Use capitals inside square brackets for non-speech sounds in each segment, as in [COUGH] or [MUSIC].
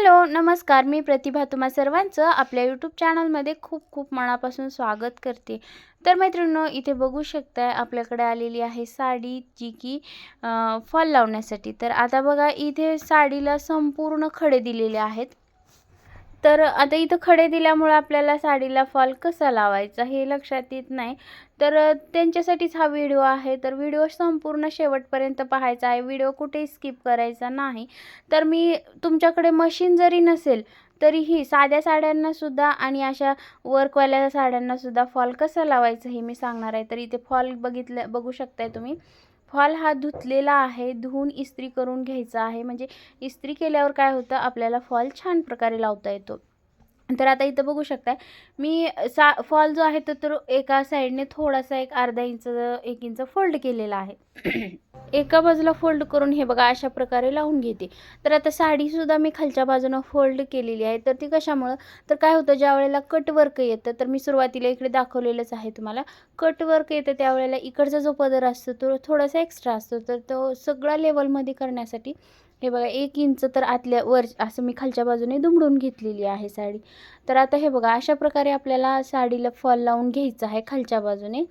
Hello नमस्कार. मी प्रतिभा तुम्हा सर्वांचं आपल्या यूट्यूब चॅनलमध्ये खूप खूप मनापासून स्वागत करते. तर मैत्रिणींनो इथे बघू शकताय आपल्याकडे आलेली आहे साडी जी की फॉल लावण्यासाठी. तर आता बघा इथे साडीला संपूर्ण खडे दिलेले आहेत. तर आता इथं खडे दिल्यामुळे आपल्याला साडीला फॉल कसा लावायचा हे लक्षात येत नाही. तर त्यांच्यासाठीच हा व्हिडिओ आहे. तर व्हिडिओ संपूर्ण शेवटपर्यंत पाहायचा आहे. व्हिडिओ कुठेही स्किप करायचा नाही. तर मी तुमच्याकडे मशीन जरी नसेल तरीही साध्या साड्यांनासुद्धा आणि अशा वर्कवाल्या साड्यांनासुद्धा फॉल कसा लावायचं हे मी सांगणार आहे. तर इथे फॉल बघितलं बघू शकताय तुम्ही. फॉल हा धुतलेला आहे धुवून इस्त्री करून घ्यायचा आहे. म्हणजे इस्त्री केल्यावर काय होतं? आपल्याला फॉल छान प्रकारे लावता येतो. तर आता इथं बघू शकताय. मी सा फॉल जो आहे तो तर एका साईडने थोडासा एक अर्धा इंच एक इंच फोल्ड केलेला आहे. [CLEARS THROAT] एका बाजूला फोल्ड करून हे बघा अशा प्रकारे लावून घेते. तर आता साडीसुद्धा मी खालच्या बाजूनं फोल्ड केलेली आहे. तर ती कशामुळं? तर काय होतं? ज्या वेळेला कट वर्क येतं तर मी सुरुवातीला इकडे दाखवलेलंच आहे तुम्हाला. कट वर्क येतं त्यावेळेला इकडचा जो पदर असतो तो थोडासा एक्स्ट्रा असतो. तर तो सगळा लेवलमध्ये करण्यासाठी हे बघा एक इंच तर आतल्या वर असं मी खालच्या बाजूने दुमडून घेतलेली आहे साडी. तर आता हे बघा अशा प्रकारे आपल्याला साडीला फॉल लावून घ्यायचं आहे खालच्या बाजूने.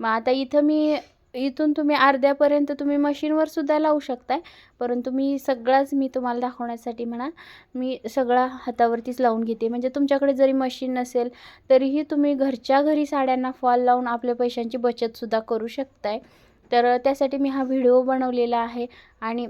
मग आता इथं मी इथून तुम्ही अर्ध्यापर्यंत तुम्ही मशीनवर सुद्धा लावू शकताय परंतु मी सगळाच मी तुम्हाला दाखवण्यासाठी म्हणा मी सगळा हातावरतीच लावून घेते. म्हणजे तुमच्याकडे जरी मशीन नसेल तरीही तुम्ही घरच्या घरी साड्यांना फॉल लावून आपल्या पैशांची बचतसुद्धा करू शकताय. तर त्यासाठी मी हा व्हिडिओ बनवलेला आहे आणि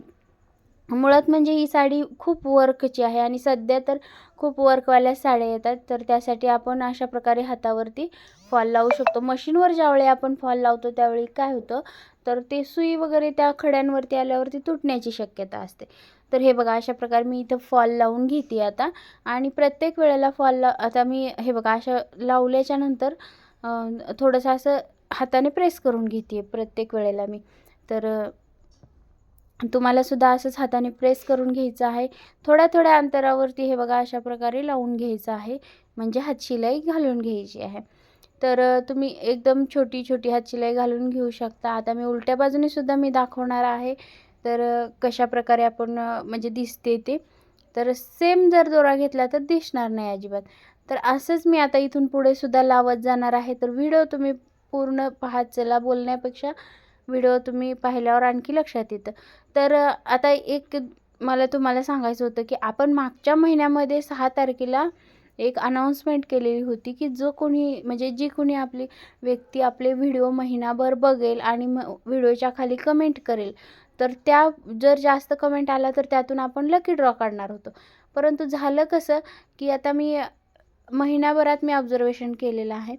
मुळात म्हणजे ही साडी खूप वर्कची आहे आणि सध्या तर खूप वर्कवाल्या साड्या येतात. तर त्यासाठी आपण अशा प्रकारे हातावरती फॉल लावू शकतो. मशीनवर ज्यावेळी आपण फॉल लावतो त्यावेळी काय होतं? तर ते सुई वगैरे त्या खड्यांवरती आल्यावरती तुटण्याची शक्यता असते. तर हे बघा अशा प्रकारे मी इथं फॉल लावून घेते आता. आणि प्रत्येक वेळेला फॉल ला आता मी हे बघा अशा लावल्याच्या नंतर थोडंसं असं हाताने प्रेस करून घेते प्रत्येक वेळेला मी. तर तुम्हालासुद्धा असंच हाताने प्रेस करून घ्यायचं आहे. थोड्या थोड्या अंतरावरती हे बघा अशा प्रकारे लावून घ्यायचं आहे. म्हणजे हातशिलाई घालून घ्यायची आहे. तर तुम्ही एकदम छोटी छोटी हातशिलाई घालून घेऊ शकता. आता मी उलट्या बाजूने सुद्धा मी दाखवणार आहे. तर कशा प्रकारे आपण म्हणजे दिसते ते. तर सेम जर दोरा घेतला तर दिसणार नाही अजिबात. तर असंच मी आता इथून पुढे सुद्धा लावत जाणार आहे. तर व्हिडिओ तुम्ही पूर्ण पाहत चला बोलण्यापेक्षा. व्हिडिओ तुम्ही पाहिल्यावर आणखी लक्षात येतं. तर आता एक मला तुम्हाला सांगायचं होतं की आपण मागच्या महिन्यामध्ये सहा तारखेला एक अनाऊन्समेंट केलेली होती की जो कोणी म्हणजे जी कोणी आपली व्यक्ती आपले व्हिडिओ महिनाभर बघेल आणि म व्हिडिओच्या खाली कमेंट करेल तर त्या जर जास्त कमेंट आला तर त्यातून आपण लकी ड्रॉ काढणार होतो. परंतु झालं कसं की आता मी महिन्याभरात मी ऑब्झर्वेशन केलेलं आहे.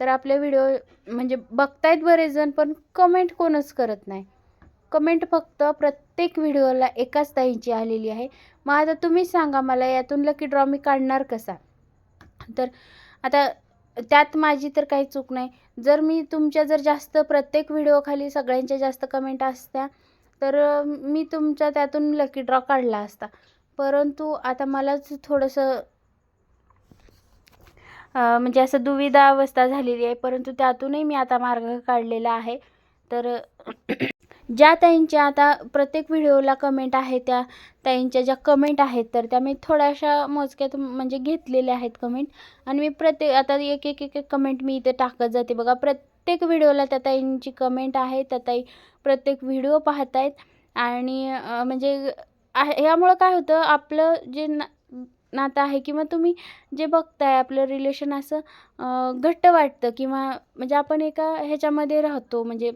तर आपले व्हिडिओ म्हणजे बघतायत बरेच जण पण कमेंट कोणच करत नाही. कमेंट फक्त प्रत्येक व्हिडिओला एकाच ताईंची आलेली आहे. मग आता तुम्हीच सांगा मला यातून लकी ड्रॉ मी काढणार कसा? तर आता त्यात माझी तर काही चूक नाही. जर मी तुमच्या जर जास्त प्रत्येक व्हिडिओखाली सगळ्यांच्या जास्त कमेंट असत्या तर मी तुमच्या त्यातून लकी ड्रॉ काढला असता. परंतु आता मलाच थोडंसं म्हणजे असं दुविधा अवस्था झालेली आहे. परंतु त्यातूनही मी आता मार्ग काढलेला आहे. तर [CLEARS THROAT] ज्या ताईंच्या आता प्रत्येक व्हिडिओला कमेंट आहे त्या ताईंच्या ज्या कमेंट आहेत तर त्या मी थोड्याशा मोजक्यात म्हणजे घेतलेल्या आहेत कमेंट आणि मी प्रत्येक आता एक एक एक एक कमेंट मी इथे टाकत जाते. बघा प्रत्येक व्हिडिओला त्या ताईंची कमेंट आहे. त्या ताई प्रत्येक व्हिडिओ पाहत आहेत आणि म्हणजे यामुळं काय होतं आपलं जे ना नातं आहे किंवा तुम्ही जे बघताय आपलं रिलेशन असं घट्ट वाटतं किंवा म्हणजे आपण एका ह्याच्यामध्ये राहतो म्हणजे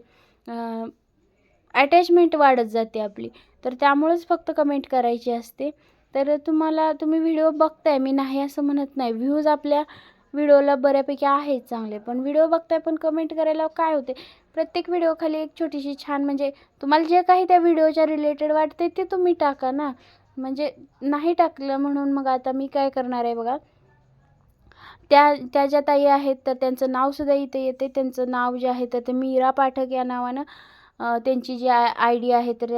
अटॅचमेंट वाढत जाते आपली. तर त्यामुळंच फक्त कमेंट करायची असते. तर तुम्हाला तुम्ही व्हिडिओ बघताय मी नाही असं म्हणत नाही. व्ह्यूज आपल्या व्हिडिओला बऱ्यापैकी आहेत चांगले पण व्हिडिओ बघताय पण कमेंट करायला काय होते? प्रत्येक व्हिडिओखाली एक छोटीशी छान म्हणजे तुम्हाला जे काही त्या व्हिडिओच्या रिलेटेड वाटते ते तुम्ही टाका ना. म्हणजे नाही टाकलं म्हणून मग आता मी काय करणार आहे बघा? त्या त्या ज्या ताई आहेत तर त्यांचं नावसुद्धा इथे येते. त्यांचं नाव जे आहे तर ते मीरा पाठक या नावानं त्यांची जी आय आय डी आहे तर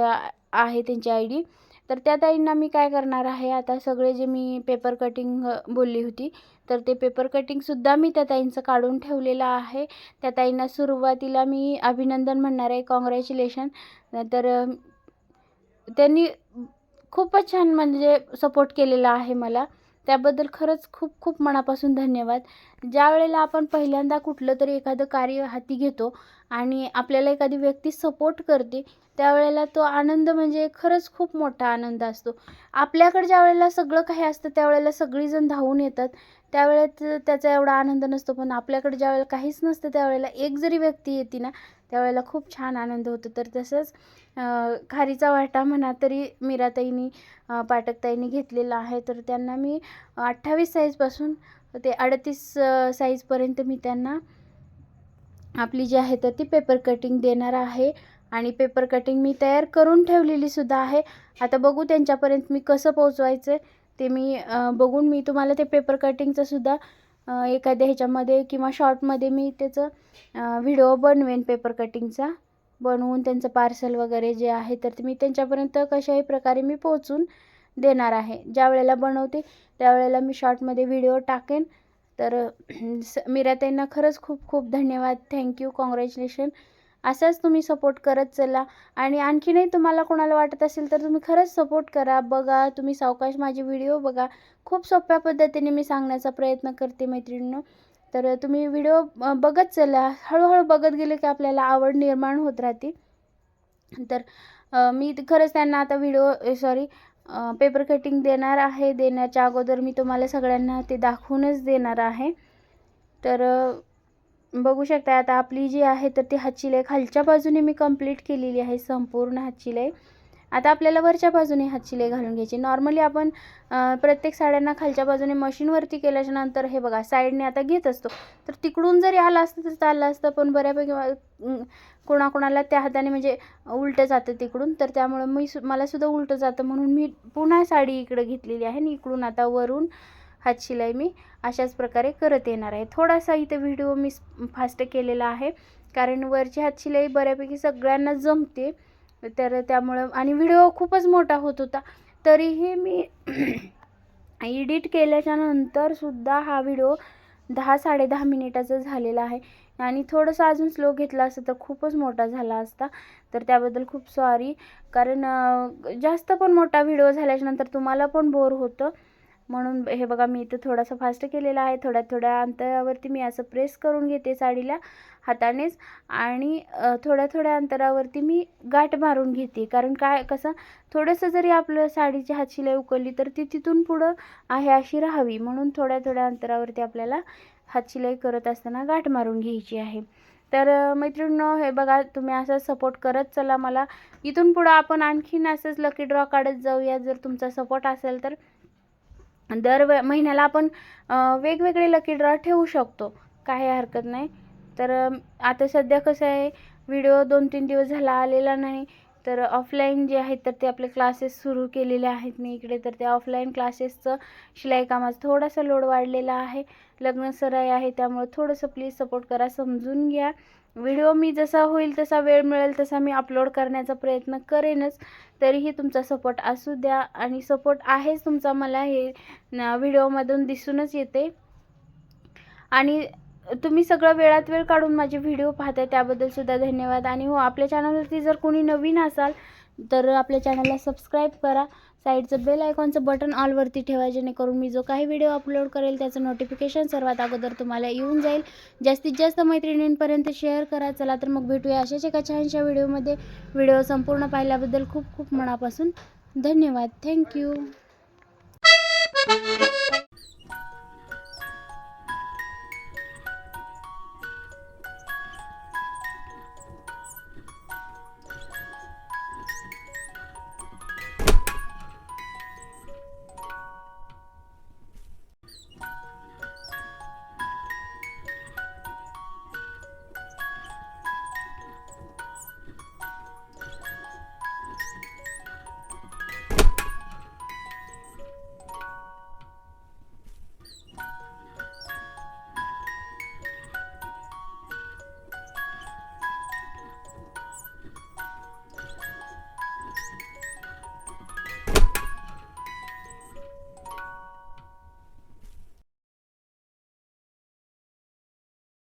आहे त्यांची आय डी. तर त्या ताईंना मी काय करणार आहे आता सगळे जे मी पेपर कटिंग बोलली होती तर ते पेपर कटिंगसुद्धा मी त्या ताईंचं काढून ठेवलेलं आहे. त्या ताईंना सुरुवातीला मी अभिनंदन म्हणणार आहे कॉंग्रॅच्युलेशन तर त्यांनी खूपच छान म्हणजे सपोर्ट केलेला आहे मला. त्याबद्दल खरंच खूप खूप मनापासून धन्यवाद. ज्या वेळेला आपण पहिल्यांदा कुठलं तरी एखादं कार्य हाती घेतो आणि आपल्याला एखादी व्यक्ती सपोर्ट करते त्यावेळेला तो आनंद म्हणजे खरंच खूप मोठा आनंद असतो. आपल्याकडे ज्या वेळेला सगळं काही असतं त्यावेळेला सगळीजण धावून येतात. त्यावेळेत त्याचा एवढा आनंद नसतो पण आपल्याकडे ज्यावेळेला काहीच नसतं त्यावेळेला एक जरी व्यक्ती येते ना त्यावेळेला खूप छान आनंद होतो. तर तसंच खारीचा वाटा म्हणा तरी मीराताईनी पाठकताईंनी घेतलेला आहे. तर त्यांना मी अठ्ठावीस साईजपासून ते अडतीस साईजपर्यंत मी त्यांना आपली जी आहे तर ती पेपर कटिंग देणार आहे. आणि पेपर कटिंग मी तयार करून ठेवलेली सुद्धा आहे. आता बघू त्यांच्यापर्यंत मी कसं पोचवायचं ते मी बघून मी तुम्हाला ते पेपर कटिंगचं सुद्धा एखाद्या ह्याच्यामध्ये किंवा शॉर्टमध्ये मी त्याचं व्हिडिओ बनवेन पेपर कटिंगचा बनवून त्यांचं पार्सल वगैरे जे आहे तर ते मी त्यांच्यापर्यंत कशाही प्रकारे मी पोचून देणार आहे. ज्या वेळेला बनवते त्यावेळेला मी शॉर्टमध्ये व्हिडिओ टाकेन. तर [CLEARS THROAT] स त्यांना खरंच खूप खूप धन्यवाद. थँक्यू कॉंग्रॅच्युलेशन असाच तुम्ही सपोर्ट करत चला. आणि आणखीनही तुम्हाला कोणाला वाटत असेल तर तुम्ही खरंच सपोर्ट करा. बघा तुम्ही सावकाश माझे व्हिडिओ बघा. खूप सोप्या पद्धतीने मी सांगण्याचा प्रयत्न करते मैत्रिणींनो. तर तुम्ही व्हिडिओ बघत चला. हळूहळू बघत गेले की आपल्याला आवड निर्माण होत राहते. तर मी खरंच त्यांना आता व्हिडिओ सॉरी पेपर कटिंग देणार आहे. देण्याच्या अगोदर मी तुम्हाला सगळ्यांना ते दाखवूनच देणार आहे. तर बघू शकता आता आपली जी आहे तर ती हातशिलाई खालच्या बाजूने मी कंप्लीट केलेली आहे संपूर्ण हातशिलाई आता आपल्याला वरच्या बाजूने हातशिलाई घालून घ्यायची. नॉर्मली आपण प्रत्येक साड्यांना खालच्या बाजूने मशीनवरती केल्याच्यानंतर हे बघा साईडने आता घेत असतो. तर तिकडून जरी आलं असतं तर चाललं असतं पण बऱ्यापैकी कोणाकोणाला त्या हाताने म्हणजे उलटं जातं तिकडून. तर त्यामुळं मी सु मलासुद्धा उलटं जातं म्हणून मी पुन्हा साडी इकडं घेतलेली आहे आणि इकडून आता वरून हातशिलाई मी अशाच प्रकारे करत येणार आहे. थोडासा इथे व्हिडिओ मी फास्ट केलेला आहे कारण वरची हातशिलाई बऱ्यापैकी सगळ्यांना जमते. तर त्यामुळं आणि व्हिडिओ खूपच मोठा होत होता. तरीही मी [CLEARS THROAT] एडिट केल्याच्या नंतरसुद्धा हा व्हिडिओ दहा साडेदहा मिनिटाचा झालेला आहे. आणि थोडंसं अजून स्लो घेतला असतं तर खूपच मोठा झाला असता. तर त्याबद्दल खूप सॉरी कारण जास्त पण मोठा व्हिडिओ झाल्याच्यानंतर तुम्हाला पण बोर होतं. म्हणून हे बघा मी इथं थोडासा फास्ट केलेला आहे. थोड्या थोड्या अंतरावरती मी असं प्रेस करून घेते साडीला हातानेच. आणि थोड्या थोड्या अंतरावरती मी गाठ मारून घेते. कारण काय कसं थोडंसं जरी आपलं साडीची हातशिलाई उकलली तर ती तिथून पुढं आहे अशी राहावी. म्हणून थोड्या थोड्या अंतरावरती आपल्याला हातशिलाई करत असताना गाठ मारून घ्यायची आहे. तर मैत्रिणींनो हे बघा तुम्ही असं सपोर्ट करत चला मला. इथून पुढं आपण आणखीन असंच लकी ड्रॉ काढत जाऊया. जर तुमचा सपोर्ट असेल तर दर वे महिन्याला आपण वेगवेगळे लकी ड्रॉ ठेवू शकतो. काही हरकत नाही. तर आता सध्या कसं आहे व्हिडिओ दोन तीन दिवस झाला आलेला नाही. तर ऑफलाईन जे आहेत तर ते आपले क्लासेस सुरू केलेले आहेत. मी इकडे तर त्या ऑफलाईन क्लासेसचं शिलाई कामाचा थोडासा लोड वाढलेला आहे. लग्न सराई आहे त्यामुळे थोडंसं प्लीज सपोर्ट करा समजून घ्या. व्हिडिओ मी जसा होईल तसा वेळ मिळेल तसा मी अपलोड करण्याचा प्रयत्न करेनच. तरीही तुमचा सपोर्ट असू द्या आणि सपोर्ट आहेच तुमचा. मला हे व्हिडिओमधून दिसूनच येते. आणि तुम्ही सगळं वेळात वेळ काढून माझे व्हिडिओ पाहताय त्याबद्दलसुद्धा धन्यवाद. आणि हो आपल्या चॅनलवरती जर कोणी नवीन असाल तर आपल्या चॅनलला सबस्क्राईब करा. साईडचं बेल आयकॉनचं बटन ऑलवरती ठेवा जेणेकरून मी जो काही व्हिडिओ अपलोड करेल त्याचं नोटिफिकेशन सर्वात अगोदर तुम्हाला येऊन जाईल. जास्तीत जास्त मैत्रिणींपर्यंत शेअर करा. चला तर मग भेटूया अशाच एका छानशा व्हिडिओमध्ये. व्हिडिओ संपूर्ण पाहिल्याबद्दल खूप खूप मनापासून धन्यवाद. थँक्यू.